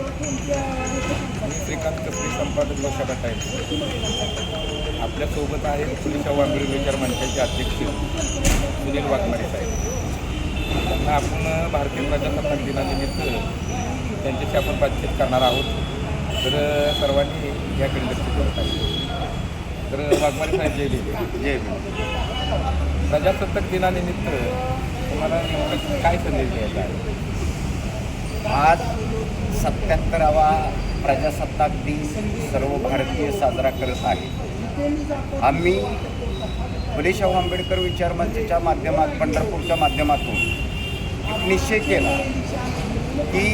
मी श्रीकांत कसबी संपादक लोकसभा टाईम्स आपल्यासोबत आहेत पुलिशा वांगडी विचार मंचाचे अध्यक्ष सुनील वाघमारे साहेब. त्यांना आपण भारतीय प्रजासत्ताक दिनानिमित्त त्यांच्याशी आपण बातचीत करणार आहोत. तर सर्वांनी याकडे लक्ष दिलं पाहिजे तर वाघमारे साहेब जय लिहिले जय प्रजासत्ताक दिनानिमित्त तुम्हाला काय संदेश द्यायचा आहे? आज सत्याहत्तरावा प्रजासत्ताक दिन सर्व भारतीय साजरा करत आहे. आम्ही फुलेशाहू आंबेडकर विचार मंचच्या माध्यमात पंढरपूरच्या माध्यमातून एक निश्चय केला की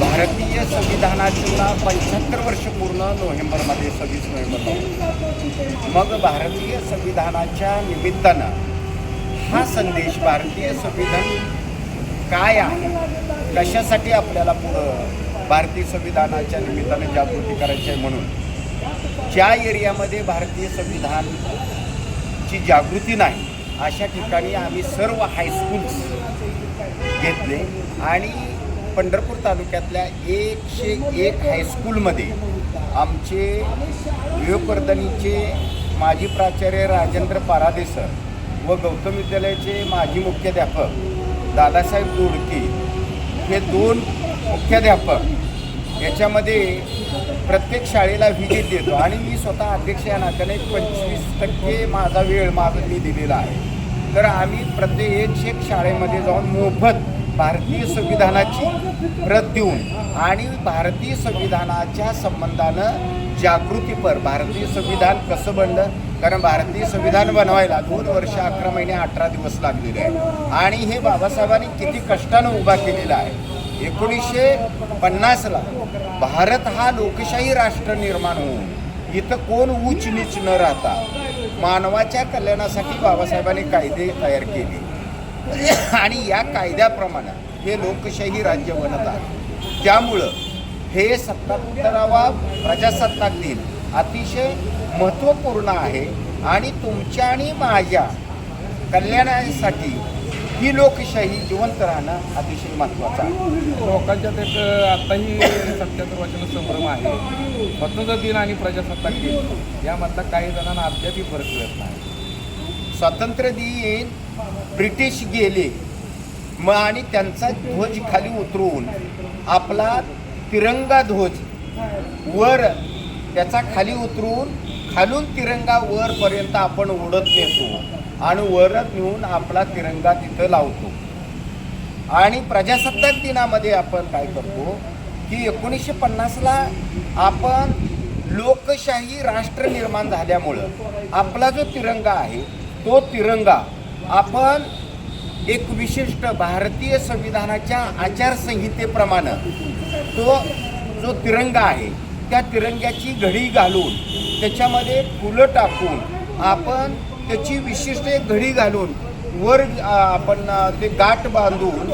भारतीय संविधानाला पंच्याहत्तर वर्ष पूर्ण नोव्हेंबरमध्ये सव्वीस नोव्हेंबर. मग भारतीय संविधानाच्या निमित्तानं हा संदेश भारतीय संविधान काय आहे? कशासाठी आपल्याला पुढं भारतीय संविधानाच्या निमित्ताने जागृती करायची आहे म्हणून? ज्या एरियामध्ये भारतीय संविधानची जागृती नाही अशा ठिकाणी आम्ही सर्व हायस्कूल्स घेतले आणि पंढरपूर तालुक्यातल्या एकशे एक हायस्कूलमध्ये आमचे विवेकवर्धनीचे माजी प्राचार्य राजेंद्र पारादे सर व गौतम विद्यालयाचे माजी मुख्याध्यापक दादासाहेब दोडके हे दोन मुख्याध्यापक याच्यामध्ये प्रत्येक शाळेला व्हिजिट देतो. आणि मी स्वतः अध्यक्ष या नात्याने पंचवीस टक्के माझा वेळ माझा मी दिलेला आहे. तर आम्ही प्रत्येक एकशे एक शाळेमध्ये जाऊन मोफत भारतीय संविधानाची प्रत देऊन आणि भारतीय संविधानाच्या संबंधानं जागृतीपर भारतीय संविधान कसं बनलं कारण भारतीय संविधान बनवायला दोन वर्ष अकरा महिने अठरा दिवस लागलेले आहे आणि हे बाबासाहेबांनी किती कष्टानं उभा केलेला आहे. एकोणीसशे पन्नासला भारत हा लोकशाही राष्ट्र निर्माण होऊन इथं कोण उच्च नीच न राहता मानवाच्या कल्याणासाठी बाबासाहेबांनी कायदे तयार केले. आणि या कायद्याप्रमाणे हे लोकशाही राज्य बनत आहे. त्यामुळं हे सत्ताहत्तरावा प्रजासत्ताक दिन अतिशय महत्त्वपूर्ण आहे आणि तुमच्या आणि माझ्या कल्याणासाठी ही लोकशाही जिवंत राहणं अतिशय महत्त्वाचं आहे. लोकांच्यात एक आत्ताही सत्याहत्तर वर्षाचा संभ्रम आहे. स्वातंत्र्य दिन आणि प्रजासत्ताक दिन यामधला काही जणांना अद्यापही फरक कळत नाही. स्वातंत्र्य दिन ब्रिटिश गेले मग आणि त्यांचा ध्वज खाली उतरवून आपला तिरंगा ध्वज वर त्याचा खाली उतरवून खालून तिरंगा वरपर्यंत आपण उडत नेतो आणि वरच नेऊन आपला तिरंगा तिथं लावतो. आणि प्रजासत्ताक दिनामध्ये आपण काय करतो की एकोणीसशे पन्नासला आपण लोकशाही राष्ट्र निर्माण झाल्यामुळं आपला जो तिरंगा आहे तो तिरंगा आपण एक विशिष्ट भारतीय संविधानाच्या आचारसंहितेप्रमाणे तो जो तिरंगा आहे त्या तिरंग्याची घडी घालून त्याच्यामध्ये फुलं टाकून आपण त्याची विशिष्ट एक घडी घालून वर आपण ते गाठ बांधून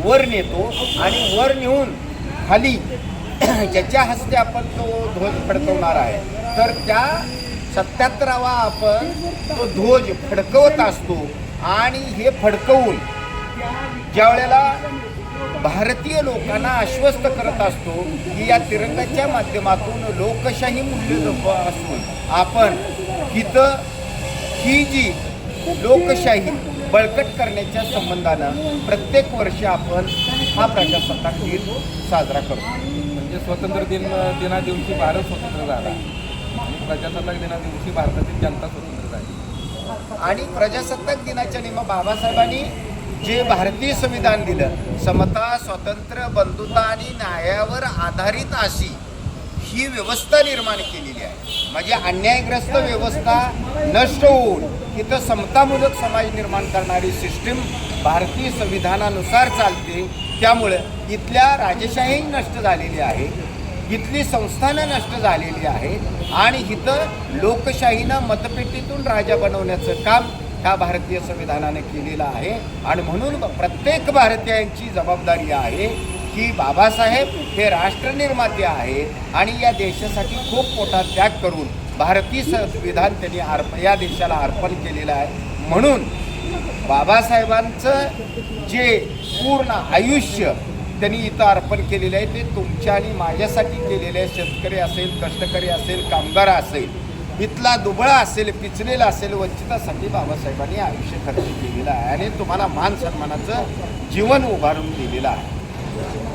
वर नेतो आणि वर नेऊन खाली ज्याच्या हस्ते आपण तो ध्वज फडकवणार आहे तर त्या सत्याहत्तरावा आपण तो ध्वज फडकवत असतो आणि हे फडकवून ज्या वेळेला भारतीय लोकांना आश्वस्त करत असतो की या तिरंगाच्या माध्यमातून लोकशाही मूल्य जप असून आपण इथं ही जी लोकशाही बळकट करण्याच्या संबंधानं प्रत्येक वर्षी आपण हा प्रजासत्ताक दिन साजरा करतो. म्हणजे स्वातंत्र्य दिन दिना दिवशी भारत स्वतंत्र झाला. आणि प्रजासत्ताक दिना दिवशी भारतातील जनता स्वतंत्र झाली. आणि प्रजासत्ताक दिनाच्या निमित्त बाबासाहेबांनी जे भारतीय संविधान दिलं समता स्वातंत्र्य बंधुता आणि न्यायावर आधारित अशी ही व्यवस्था निर्माण केलेली आहे. म्हणजे अन्यायग्रस्त व्यवस्था नष्ट होऊन इथं समतामूलक समाज निर्माण करणारी सिस्टीम भारतीय संविधानानुसार चालते. त्यामुळं इथल्या राजेशाही नष्ट झालेली आहे इथली संस्थानं नष्ट झालेली आहे आणि इथं लोकशाहीनं मतपेटीतून राजा बनवण्याचं काम ह्या भारतीय संविधानाने केलेलं आहे. आणि म्हणून प्रत्येक भारतीयांची जबाबदारी आहे की बाबासाहेब हे राष्ट्रनिर्माते आहेत आणि या देशासाठी खूप मोठा त्याग करून भारतीय संविधान त्यांनी अर्प या देशाला अर्पण केलेलं आहे. म्हणून बाबासाहेबांचं जे पूर्ण आयुष्य त्यांनी इथं अर्पण केलेलं आहे ते तुमच्या आणि माझ्यासाठी केलेलं आहे. शेतकरी असेल कष्टकरी असेल कामगार असेल इथला दुबळा असेल पिचलेला असेल वंचितासाठी बाबासाहेबांनी आयुष्य खर्च केलेलं आहे आणि तुम्हाला मान सन्मानाचं जीवन उभारून दिलेलं आहे.